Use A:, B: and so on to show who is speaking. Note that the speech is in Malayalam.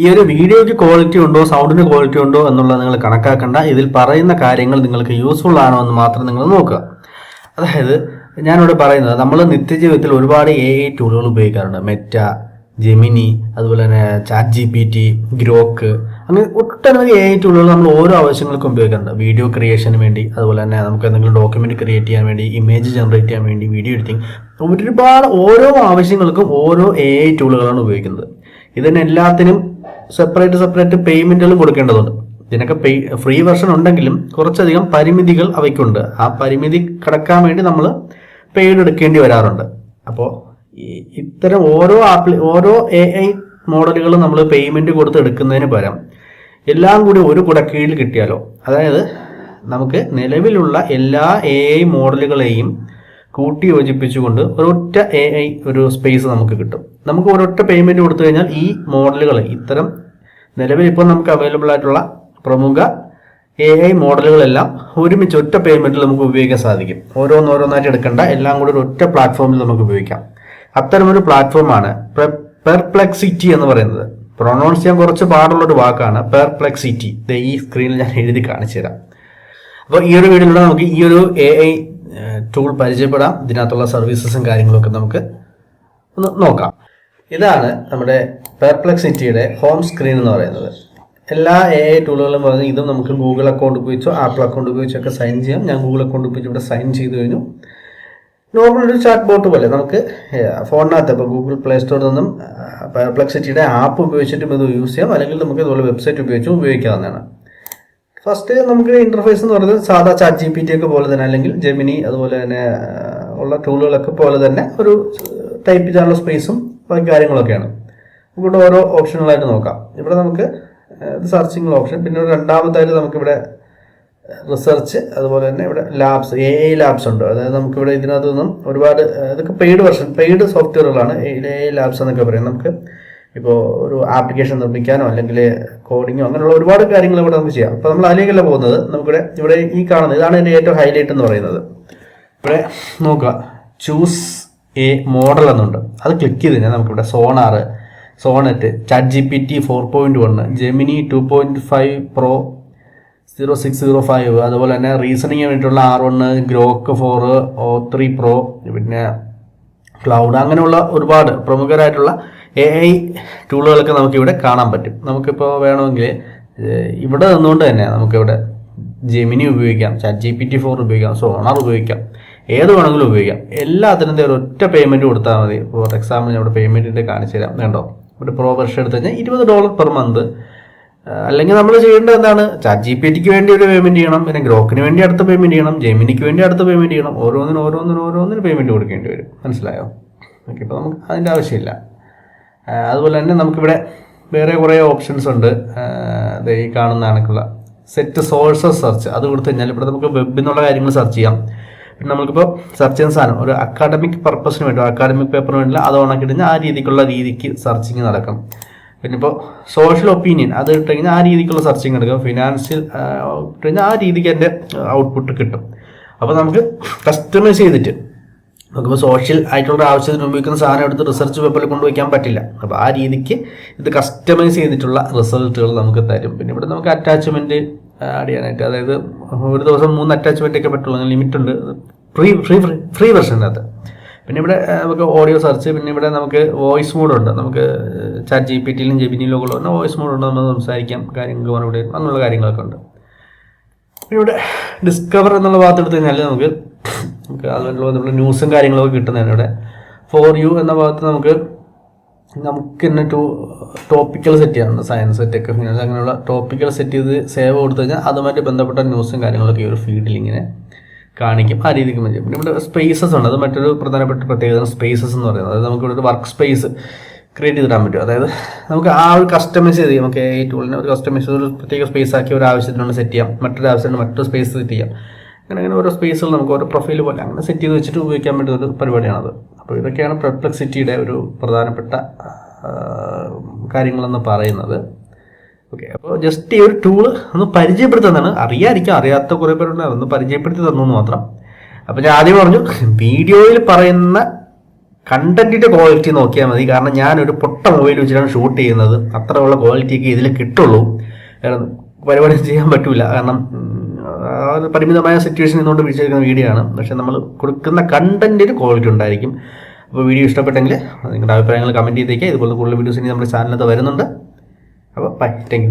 A: ഈ ഒരു വീഡിയോയ്ക്ക് ക്വാളിറ്റി ഉണ്ടോ സൗണ്ടിന് ക്വാളിറ്റി ഉണ്ടോ എന്നുള്ളത് നിങ്ങൾ കണക്കാക്കണ്ട. ഇതിൽ പറയുന്ന കാര്യങ്ങൾ നിങ്ങൾക്ക് യൂസ്ഫുൾ ആണോ എന്ന് മാത്രം നിങ്ങൾ നോക്കുക. അതായത് ഞാനിവിടെ പറയുന്നത് നമ്മൾ നിത്യജീവിതത്തിൽ ഒരുപാട് എ ഐ ടൂളുകൾ ഉപയോഗിക്കാറുണ്ട്. മെറ്റ ജെമിനി അതുപോലെ തന്നെ chat G P T Grok അങ്ങനെ ഒട്ടനവധി എ ഐ ടൂളുകൾ നമ്മൾ ഓരോ ആവശ്യങ്ങൾക്കും ഉപയോഗിക്കാറുണ്ട്. വീഡിയോ ക്രിയേഷന് വേണ്ടി അതുപോലെ തന്നെ നമുക്ക് എന്തെങ്കിലും ഡോക്യുമെന്റ് ക്രിയേറ്റ് ചെയ്യാൻ വേണ്ടി ഇമേജ് ജനറേറ്റ് ചെയ്യാൻ വേണ്ടി വീഡിയോ എഡിറ്റിംഗ് ഒരുപാട് ഓരോ ആവശ്യങ്ങൾക്കും ഓരോ എ ഐ ടൂളുകളാണ് ഉപയോഗിക്കുന്നത്. ഇതിന് എല്ലാത്തിനും സെപ്പറേറ്റ് സെപ്പറേറ്റ് പേയ്മെന്റുകൾ കൊടുക്കേണ്ടതുണ്ട്. ഇതിനൊക്കെ പേ ഫ്രീ വെർഷൻ ഉണ്ടെങ്കിലും കുറച്ചധികം പരിമിതികൾ അവയ്ക്കുണ്ട്. ആ പരിമിതി കടക്കാൻ വേണ്ടി നമ്മൾ പെയ്ഡ് എടുക്കേണ്ടി വരാറുണ്ട്. അപ്പോൾ ഇത്തരം ഓരോ ആപ്ലി ഓരോ എ ഐ മോഡലുകൾ നമ്മൾ പേയ്മെന്റ് കൊടുത്ത് എടുക്കുന്നതിന് പകരം എല്ലാം കൂടി ഒരു കുടക്കീഴിൽ കിട്ടിയാലോ? അതായത് നമുക്ക് നിലവിലുള്ള എല്ലാ എ ഐ മോഡലുകളെയും കൂട്ടി യോജിപ്പിച്ചുകൊണ്ട് ഒരൊറ്റ എ ഐ ഒരു സ്പേസ് നമുക്ക് കിട്ടും. നമുക്ക് ഒരൊറ്റ പേയ്മെന്റ് കൊടുത്തു കഴിഞ്ഞാൽ ഈ മോഡലുകൾ ഇത്തരം നിലവിൽ ഇപ്പോൾ നമുക്ക് അവൈലബിൾ ആയിട്ടുള്ള പ്രമുഖ എ ഐ മോഡലുകളെല്ലാം ഒരുമിച്ച് ഒറ്റ പേയ്മെന്റിൽ നമുക്ക് ഉപയോഗിക്കാൻ സാധിക്കും. ഓരോന്നോരോന്നായിട്ട് എടുക്കേണ്ട എല്ലാം കൂടി ഒരു ഒറ്റ പ്ലാറ്റ്ഫോമിൽ നമുക്ക് ഉപയോഗിക്കാം. അത്തരമൊരു പ്ലാറ്റ്ഫോമാണ് പെർപ്ലെക്സിറ്റി എന്ന് പറയുന്നത്. പ്രൊണൗൺസ് ചെയ്യാൻ കുറച്ച് പാടുള്ള ഒരു വാക്കാണ് പെർപ്ലെക്സിറ്റി ഈ സ്ക്രീനിൽ ഞാൻ എഴുതി കാണിച്ചു തരാം അപ്പോൾ ഈ ഒരു വീഡിയോയിലൂടെ നമുക്ക് ഈ ഒരു എ ഐ ടൂൾ പരിചയപ്പെടാം. ഇതിനകത്തുള്ള സർവീസസും കാര്യങ്ങളൊക്കെ നമുക്ക് ഒന്ന് നോക്കാം. ഇതാണ് നമ്മുടെ പെർപ്ലക്സിറ്റിയുടെ ഹോം സ്ക്രീൻ എന്ന് പറയുന്നത്. എല്ലാ എ ഐ ടൂളുകളും പറഞ്ഞ് ഇതും നമുക്ക് ഗൂഗിൾ അക്കൗണ്ട് ഉപയോഗിച്ചോ ആപ്പിൾ അക്കൗണ്ട് ഉപയോഗിച്ചോ ഒക്കെ സൈൻ ചെയ്യാം. ഞാൻ ഗൂഗിൾ അക്കൗണ്ട് ഉപയോഗിച്ച് ഇവിടെ സൈൻ ചെയ്ത് കഴിഞ്ഞു. നോർമൽ ഒരു ചാറ്റ് ബോട്ട് പോലെ നമുക്ക് ഫോണിനകത്ത് ഇപ്പോൾ ഗൂഗിൾ പ്ലേ സ്റ്റോറിൽ നിന്നും പെർപ്ലക്സിറ്റിയുടെ ആപ്പ് ഉപയോഗിച്ചിട്ടും ഇത് യൂസ് ചെയ്യാം. അല്ലെങ്കിൽ നമുക്ക് ഇതുപോലെ വെബ്സൈറ്റ് ഉപയോഗിച്ചും ഉപയോഗിക്കാവുന്നതാണ്. ഫസ്റ്റ് നമുക്ക് ഇന്റർഫേസ് എന്ന് പറയുന്നത് സാധാ ചാറ്റ് ജി പി ടി ഒക്കെ പോലെ തന്നെ അല്ലെങ്കിൽ ജെമിനി അതുപോലെ തന്നെ ഉള്ള ടൂളുകളൊക്കെ പോലെ തന്നെ ഒരു ടൈപ്പ് ചെയ്യാനുള്ള സ്പേസും കാര്യങ്ങളൊക്കെയാണ്. നമുക്കിവിടെ ഓരോ ഓപ്ഷനുകളായിട്ട് നോക്കാം. ഇവിടെ നമുക്ക് സെർച്ചിങ് ഓപ്ഷൻ പിന്നെ ഒരു രണ്ടാമതായിട്ട് നമുക്കിവിടെ റിസർച്ച് അതുപോലെ തന്നെ ഇവിടെ ലാബ്സ് എ ഐ ലാബ്സ് ഉണ്ട്. അതായത് നമുക്കിവിടെ ഇതിനകത്ത് നിന്നും ഒരുപാട് ഇതൊക്കെ പെയ്ഡ് വെർഷൻ പെയ്ഡ് സോഫ്റ്റ്വെയറുകളാണ് എ ഐ ലാബ്സ് എന്നൊക്കെ പറയും നമുക്ക് ഇപ്പോൾ ഒരു ആപ്ലിക്കേഷൻ നിർമ്മിക്കാനോ അല്ലെങ്കിൽ കോഡിങ്ങോ അങ്ങനെയുള്ള ഒരുപാട് കാര്യങ്ങൾ ഇവിടെ നമുക്ക് ചെയ്യാം. അപ്പോൾ നമ്മൾ അതിലേക്കല്ല പോകുന്നത്. നമുക്കിവിടെ ഇവിടെ ഈ കാണുന്നത് ഇതാണ് എന്റെ ഏറ്റവും ഹൈലൈറ്റ് എന്ന് പറയുന്നത്. ഇവിടെ നോക്കുക. ചൂസ് എ മോഡൽ എന്നുണ്ട്. അത് ക്ലിക്ക് ചെയ്ത് കഴിഞ്ഞാൽ നമുക്കിവിടെ Sonar Sonnet chat G P T four point one Gemini two point five pro zero six zero five അതുപോലെ തന്നെ റീസണിങ്ങിന് വേണ്ടിയിട്ടുള്ള R one Grok four O three pro പിന്നെ ക്ലൗഡ് അങ്ങനെയുള്ള ഒരുപാട് പ്രമുഖരായിട്ടുള്ള എ ഐ ടൂളുകളൊക്കെ നമുക്കിവിടെ കാണാൻ പറ്റും. നമുക്കിപ്പോൾ വേണമെങ്കിൽ ഇവിടെ നിന്നുകൊണ്ട് തന്നെ നമുക്കിവിടെ ജെമിനി ഉപയോഗിക്കാം chat G P T four ഉപയോഗിക്കാം സോണാർ ഉപയോഗിക്കാം ഏത് വേണമെങ്കിലും ഉപയോഗിക്കാം. എല്ലാത്തിനും ഒരു ഒറ്റ പേയ്മെന്റ് കൊടുത്താൽ മതി. ഫോർ എക്സാമ്പിൾ ഞാൻ ഇവിടെ പേയ്മെന്റിന്റെ കാണിച്ചു തരാം. വേണ്ടോ ഒരു പ്രോ വെർഷൻ എടുത്തു കഴിഞ്ഞാൽ ഇരുപത് ഡോളർ പെർ മന്ത് അല്ലെങ്കിൽ നമ്മൾ ചെയ്യേണ്ടത് എന്താണ്? ചാറ്റ് ജി പി ടിക്ക് വേണ്ടി ഒരു പേയ്മെന്റ് ചെയ്യണം. പിന്നെ ഗ്രോക്കിന് വേണ്ടി അടുത്ത പേയ്മെന്റ് ചെയ്യണം. ജെമിനിക്ക് വേണ്ടി അടുത്ത പേയ്മെന്റ് ചെയ്യണം. ഓരോന്നിനും ഓരോന്നിനും ഓരോന്നിനും പേയ്മെന്റ് കൊടുക്കേണ്ടി വരും. മനസ്സിലായോ? ഓക്കെ ഇപ്പോൾ നമുക്ക് അതിന്റെ ആവശ്യമില്ല. അതുപോലെ തന്നെ നമുക്കിവിടെ വേറെ കുറേ ഓപ്ഷൻസ് ഉണ്ട്. ഈ കാണുന്ന കണക്കുള്ള സെറ്റ് സോഴ്സസ് സെർച്ച് അത് കൊടുത്തു കഴിഞ്ഞാൽ ഇവിടെ നമുക്ക് വെബിൽ നിന്നുള്ള കാര്യങ്ങൾ സെർച്ച് ചെയ്യാം. പിന്നെ നമുക്കിപ്പോൾ സെർച്ച് ചെയ്യുന്ന സാധനം ഒരു അക്കാഡമിക് പർപ്പസിന് വേണ്ടി അക്കാഡമിക് പേപ്പറിന് വേണ്ടി അത് ഓണാക്കി കഴിഞ്ഞാൽ ആ രീതിക്കുള്ള രീതിക്ക് സെർച്ചിങ് നടക്കും. പിന്നെ ഇപ്പോൾ സോഷ്യൽ ഒപ്പീനിയൻ അത് ഇട്ട് കഴിഞ്ഞാൽ ആ രീതിക്കുള്ള സെർച്ചിങ് എടുക്കും ഫിനാൻഷ്യൽ ഇട്ട് കഴിഞ്ഞാൽ ആ രീതിക്ക് എന്റെ ഔട്ട്പുട്ട് കിട്ടും. അപ്പോൾ നമുക്ക് കസ്റ്റമൈസ് ചെയ്തിട്ട് നമുക്കിപ്പോൾ സോഷ്യൽ ആയിട്ടുള്ള ആവശ്യത്തിന് ഉപയോഗിക്കുന്ന സാധനം എടുത്ത് റിസർച്ച് പേപ്പറിൽ കൊണ്ടുവയ്ക്കാൻ പറ്റില്ല. അപ്പോൾ ആ രീതിക്ക് ഇത് കസ്റ്റമൈസ് ചെയ്തിട്ടുള്ള റിസൾട്ടുകൾ നമുക്ക് തരും. പിന്നെ ഇവിടെ നമുക്ക് അറ്റാച്ച്മെന്റ് ആഡ് ചെയ്യാനായിട്ട്. അതായത് ഒരു ദിവസം മൂന്ന് അറ്റാച്ച്മെന്റ് ഒക്കെ പറ്റുള്ളൂ. ലിമിറ്റ് ഉണ്ട്. ഫ്രീ ഫ്രീ ഫ്രീ വെർഷനകത്ത് പിന്നെ ഇവിടെ നമുക്ക് ഓഡിയോ സെർച്ച് പിന്നെ ഇവിടെ നമുക്ക് വോയിസ് മോഡുണ്ട് നമുക്ക് ചാറ്റ് ജി പി ടിയിലും ജെബിനിയിലും ഒക്കെ ഉള്ള വോയിസ് മോഡുണ്ട് നമ്മൾ സംസാരിക്കാം കാര്യങ്ങൾ മറുപടി. അങ്ങനെയുള്ള കാര്യങ്ങളൊക്കെ ഉണ്ട്. പിന്നെ ഇവിടെ ഡിസ്കവർ എന്നുള്ള ഭാഗത്ത് എടുത്തു കഴിഞ്ഞാൽ നമുക്ക് നമുക്ക് അതുപോലെ നമ്മൾ ന്യൂസും കാര്യങ്ങളൊക്കെ കിട്ടുന്നതാണ് ഇവിടെ. ഫോർ യു എന്ന ഭാഗത്ത് നമുക്ക് നമുക്ക് തന്നെ ടു ടോപ്പിക്കൽ സെറ്റ് ചെയ്യാറുണ്ട് സയൻസ് ടെക് ഫിനാൻസ് അങ്ങനെയുള്ള ടോപ്പിക്കൽ സെറ്റ് ചെയ്ത് സേവ് കൊടുത്തു കഴിഞ്ഞാൽ അതുമായിട്ട് ബന്ധപ്പെട്ട ന്യൂസും കാര്യങ്ങളൊക്കെ ഈ ഒരു ഫീൽഡിൽ ഇങ്ങനെ കാണിക്കും. ആ രീതിക്ക് മതി. പിന്നെ ഇവിടെ സ്പേസസ് ഉണ്ട്. അത് മറ്റൊരു പ്രധാനപ്പെട്ട പ്രത്യേകത സ്പേസസ് എന്ന് പറയുന്നത്. അതായത് നമുക്ക് ഇവിടെ ഒരു വർക്ക് സ്പേസ് ക്രിയേറ്റ് ചെയ്തിടാൻ പറ്റും. അതായത് നമുക്ക് ആ ഒരു കസ്റ്റമൈസ് ചെയ്ത് നമുക്ക് ഈ ടൂളിനെ ഒരു കസ്റ്റമൈസ് ഒരു പ്രത്യേക സ്പേസ് ആക്കി ഒരു ആവശ്യത്തിനുള്ള സെറ്റ് ചെയ്യാം. മറ്റൊരു ആവശ്യത്തിന് മറ്റൊരു സ്പേസ് സെറ്റ് ചെയ്യാം. അങ്ങനെ അങ്ങനെ ഓരോ സ്പേസുകൾ നമുക്ക് ഓരോ പ്രൊഫൈൽ പോലെ അങ്ങനെ സെറ്റ് ചെയ്ത് വെച്ചിട്ട് ഉപയോഗിക്കാൻ വേണ്ടി ഒരു പരിപാടിയാണത്. അപ്പോൾ ഇതൊക്കെയാണ് പെർപ്ലക്സിറ്റിയുടെ ഒരു പ്രധാനപ്പെട്ട കാര്യങ്ങളെന്ന് പറയുന്നത്. ഓക്കെ അപ്പോൾ ജസ്റ്റ് ഈ ഒരു ടൂൾ ഒന്ന് പരിചയപ്പെടുത്തുന്നതാണ് അറിയാതിരിക്കാം അറിയാത്ത കുറേ പേരുണ്ട്. അതൊന്ന് പരിചയപ്പെടുത്തി തന്നു എന്ന് മാത്രം. അപ്പോൾ ഞാൻ ആദ്യം പറഞ്ഞു വീഡിയോയിൽ പറയുന്ന കണ്ടന്റിന്റെ ക്വാളിറ്റി നോക്കിയാൽ മതി. കാരണം ഞാനൊരു പൊട്ട മൊബൈൽ വെച്ചിട്ടാണ് ഷൂട്ട് ചെയ്യുന്നത്. അത്രയുള്ള ക്വാളിറ്റിയൊക്കെ ഇതിൽ കിട്ടുള്ളൂ. പരിപാടി ചെയ്യാൻ പറ്റില്ല കാരണം ഒരു പരിമിതമായ സിറ്റുവേഷൻ നിന്നുകൊണ്ട് വിളിച്ചിരിക്കുന്ന വീഡിയോ ആണ്. പക്ഷെ നമ്മൾ കൊടുക്കുന്ന കണ്ടന്റിന് ക്വാളിറ്റി ഉണ്ടായിരിക്കും. അപ്പോൾ വീഡിയോ ഇഷ്ടപ്പെട്ടെങ്കിൽ നിങ്ങളുടെ അഭിപ്രായങ്ങൾ കമന്റ് ചെയ്തേക്കുക ഇതുപോലെ കൂടുതൽ വീഡിയോസ് ഇനി നമ്മുടെ ചാനലിനകത്ത് വരുന്നുണ്ട്. അപ്പോൾ ബൈ താങ്ക്